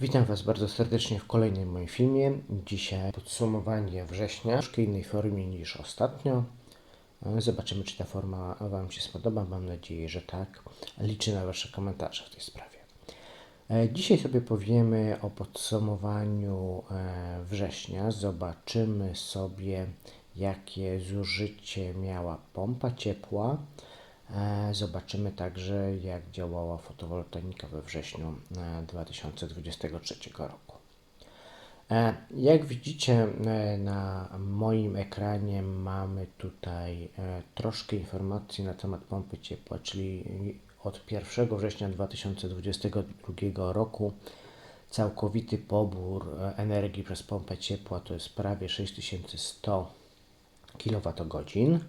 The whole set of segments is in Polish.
Witam Was bardzo serdecznie w kolejnym moim filmie. Dzisiaj podsumowanie września w troszkę innej formie niż ostatnio. Zobaczymy, czy ta forma Wam się spodoba. Mam nadzieję, że tak. Liczę na Wasze komentarze w tej sprawie. E, Dzisiaj sobie powiemy o podsumowaniu e, września. Zobaczymy sobie, jakie zużycie miała pompa ciepła. E, Zobaczymy także, jak działała fotowoltaika we wrześniu e, 2023 roku. E, Jak widzicie e, na moim ekranie mamy tutaj e, troszkę informacji na temat pompy ciepła, czyli od 1 września 2022 roku całkowity pobór e, energii przez pompę ciepła to jest prawie 6100 kWh.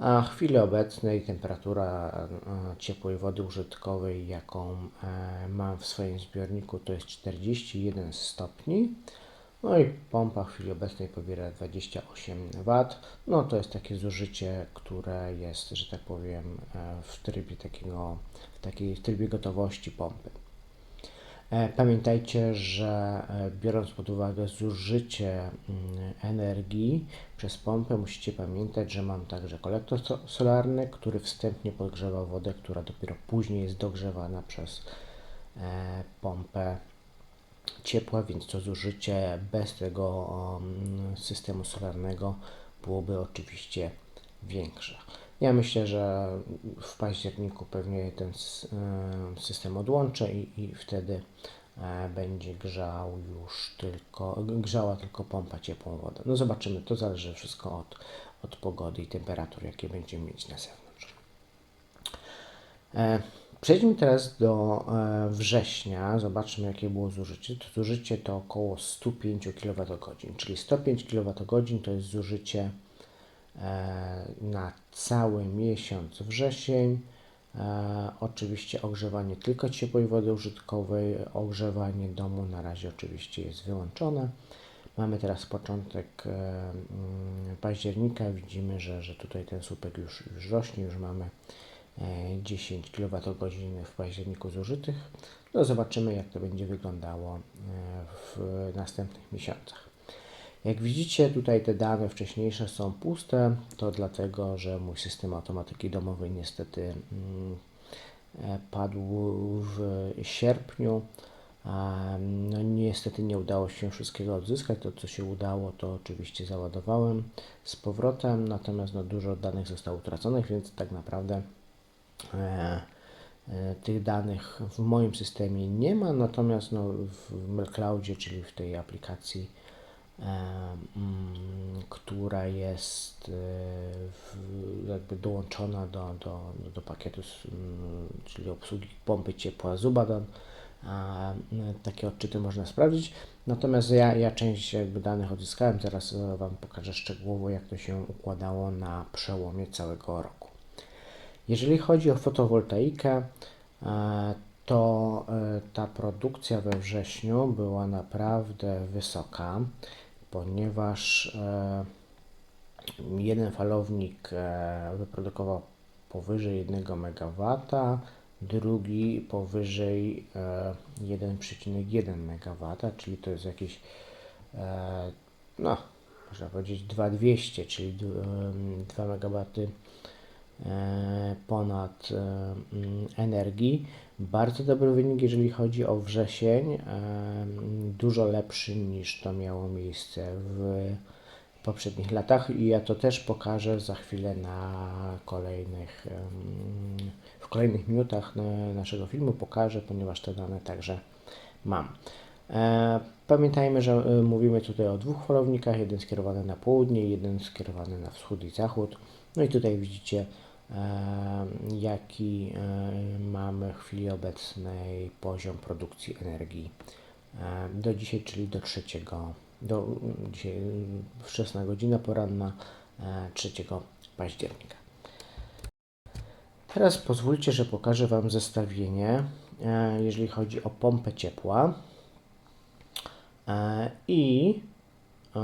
A w chwili obecnej temperatura e, ciepłej wody użytkowej, jaką e, mam w swoim zbiorniku, to jest 41 stopni. No i pompa w chwili obecnej pobiera 28 W. No to jest takie zużycie, które jest, że tak powiem, e, w trybie takiego, w takiej w trybie gotowości pompy. E, Pamiętajcie, że e, biorąc pod uwagę zużycie mm, energii przez pompę, musicie pamiętać, że mam także kolektor so- solarny, który wstępnie podgrzewa wodę, która dopiero później jest dogrzewana przez e, pompę ciepła, więc to zużycie bez tego um, systemu solarnego byłoby oczywiście większe. Ja myślę, że w październiku pewnie ten e, system odłączę i, i wtedy e, będzie grzał już tylko, grzała tylko pompa ciepłą wodę. No zobaczymy, to zależy wszystko od, od pogody i temperatur, jakie będziemy mieć na zewnątrz. E, Przejdźmy teraz do września. Zobaczmy, jakie było zużycie. To zużycie to około 105 kWh, czyli 105 kWh to jest zużycie na cały miesiąc wrzesień. E, Oczywiście ogrzewanie tylko ciepłej wody użytkowej, ogrzewanie domu na razie oczywiście jest wyłączone. Mamy teraz początek e, mm, października. Widzimy, że, że tutaj ten słupek już, już rośnie, już mamy e, 10 kWh w październiku zużytych. No zobaczymy, jak to będzie wyglądało e, w następnych miesiącach. Jak widzicie, tutaj te dane wcześniejsze są puste. To dlatego, że mój system automatyki domowej niestety mm, e, padł w sierpniu. No niestety nie udało się wszystkiego odzyskać. To, co się udało, to oczywiście załadowałem z powrotem, natomiast no, dużo danych zostało utraconych, więc tak naprawdę e, e, tych danych w moim systemie nie ma, natomiast no, w MailCloudzie, czyli w tej aplikacji, która jest e, jakby dołączona do, do, do pakietu, mm, czyli obsługi pompy ciepła Zubadan, m, takie odczyty można sprawdzić. Natomiast ja, ja część jakby danych odzyskałem, teraz e, Wam pokażę szczegółowo, jak to się układało na przełomie całego roku. Jeżeli chodzi o fotowoltaikę, e, to e, ta produkcja we wrześniu była naprawdę wysoka, ponieważ e, jeden falownik e, wyprodukował powyżej 1 MW, drugi powyżej e, 1,1 MW, czyli to jest jakieś e, no, można powiedzieć 2200, czyli d- em, 2 MW e, ponad e, mm, energii. Bardzo dobry wynik, jeżeli chodzi o wrzesień, e, dużo lepszy niż to miało miejsce w poprzednich latach i ja to też pokażę za chwilę na kolejnych, w kolejnych minutach na- naszego filmu pokażę, ponieważ te dane także mam. E, Pamiętajmy, że e, mówimy tutaj o dwóch falownikach, jeden skierowany na południe, jeden skierowany na wschód i zachód. No i tutaj widzicie, e, jaki mamy w chwili obecnej poziom produkcji energii do dzisiaj, czyli do trzeciego, do mm, dzisiaj mm, wczesna godzina poranna e, 3 października. Teraz pozwólcie, że pokażę Wam zestawienie, jeżeli chodzi o pompę ciepła. E, I, e,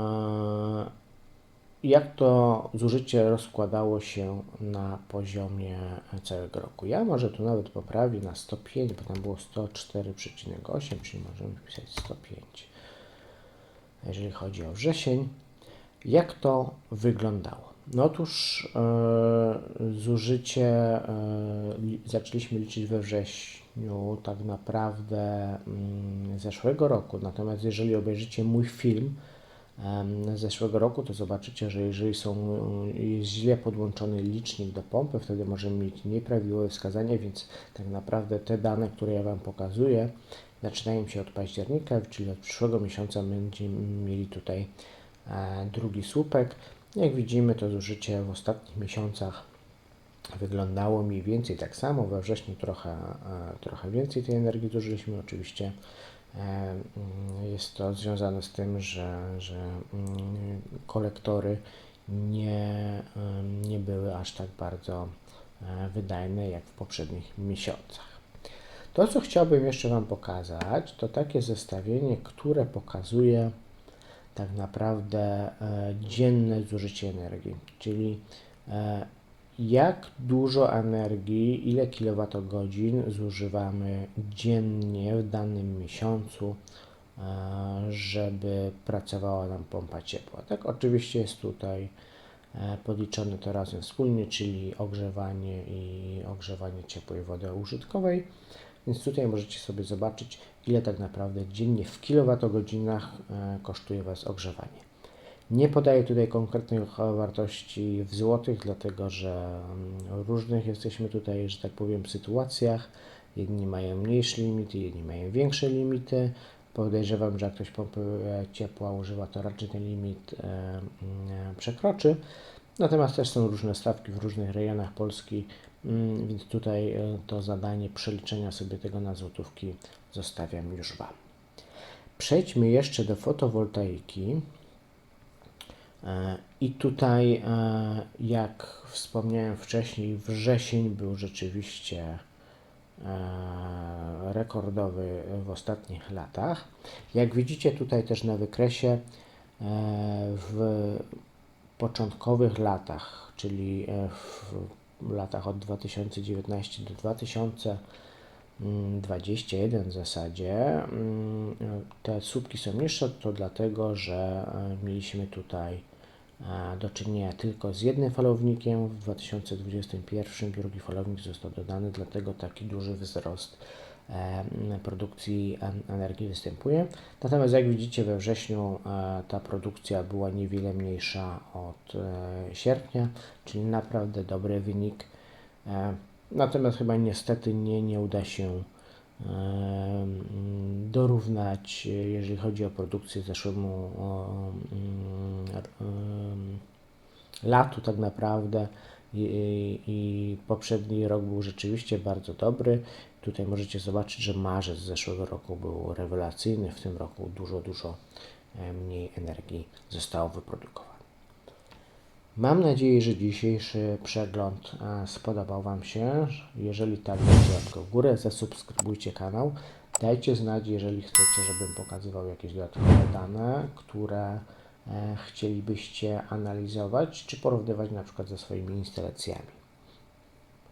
jak to zużycie rozkładało się na poziomie całego roku. Ja może tu nawet poprawię na 105, bo tam było 104,8, czyli możemy wpisać 105. Jeżeli chodzi o wrzesień, jak to wyglądało? No otóż e, zużycie e, li, zaczęliśmy liczyć we wrześniu tak naprawdę mm, zeszłego roku. Natomiast jeżeli obejrzycie mój film z zeszłego roku, to zobaczycie, że jeżeli są, jest źle podłączony licznik do pompy, wtedy możemy mieć nieprawidłowe wskazania, więc tak naprawdę te dane, które ja Wam pokazuję, zaczynają się od października, czyli od przyszłego miesiąca będziemy mieli tutaj e, drugi słupek. Jak widzimy, to zużycie w ostatnich miesiącach wyglądało mniej więcej tak samo. We wrześniu trochę, e, trochę więcej tej energii zużyliśmy. Oczywiście e, mm, jest to związane z tym, że, że mm, kolektory nie, nie były aż tak bardzo e, wydajne jak w poprzednich miesiącach. To, co chciałbym jeszcze Wam pokazać, to takie zestawienie, które pokazuje tak naprawdę e, dzienne zużycie energii, czyli e, jak dużo energii, ile kilowatogodzin zużywamy dziennie w danym miesiącu, e, żeby pracowała nam pompa ciepła. Tak, oczywiście jest tutaj podliczone to razem wspólnie, czyli ogrzewanie i ogrzewanie ciepłej wody użytkowej. Więc tutaj możecie sobie zobaczyć, ile tak naprawdę dziennie w kilowatogodzinach e, kosztuje Was ogrzewanie. Nie podaję tutaj konkretnych wartości w złotych, dlatego że mm, różnych jesteśmy tutaj, że tak powiem, sytuacjach. Jedni mają mniejsze limity, jedni mają większe limity. Podejrzewam, że jak ktoś pompy e, ciepła używa, to raczej ten limit e, mm, przekroczy. Natomiast też są różne stawki w różnych rejonach Polski, więc tutaj e, to zadanie przeliczenia sobie tego na złotówki zostawiam już Wam. Przejdźmy jeszcze do fotowoltaiki. E, I tutaj, e, jak wspomniałem wcześniej, wrzesień był rzeczywiście rekordowy w ostatnich latach. Jak widzicie tutaj też na wykresie, w początkowych latach, czyli w latach od 2019 do 2021 w zasadzie, mm, te słupki są niższe, to dlatego, że e, mieliśmy tutaj e, do czynienia tylko z jednym falownikiem. W 2021 drugi falownik został dodany, dlatego taki duży wzrost produkcji energii występuje. Natomiast jak widzicie we wrześniu e, ta produkcja była niewiele mniejsza od e, sierpnia, czyli naprawdę dobry wynik. E, natomiast chyba niestety nie, nie uda się dorównać, jeżeli chodzi o produkcję zeszłemu latu tak naprawdę i, i poprzedni rok był rzeczywiście bardzo dobry. Tutaj możecie zobaczyć, że marzec zeszłego roku był rewelacyjny, w tym roku dużo, dużo e, mniej energii zostało wyprodukowane. Mam nadzieję, że dzisiejszy przegląd e, spodobał Wam się. Jeżeli tak, dajcie łapkę w górę, zasubskrybujcie kanał. Dajcie znać, jeżeli chcecie, żebym pokazywał jakieś dodatkowe dane, które chcielibyście analizować, czy porównywać na przykład ze swoimi instalacjami.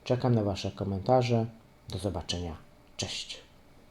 Czekam na Wasze komentarze. Do zobaczenia. Cześć.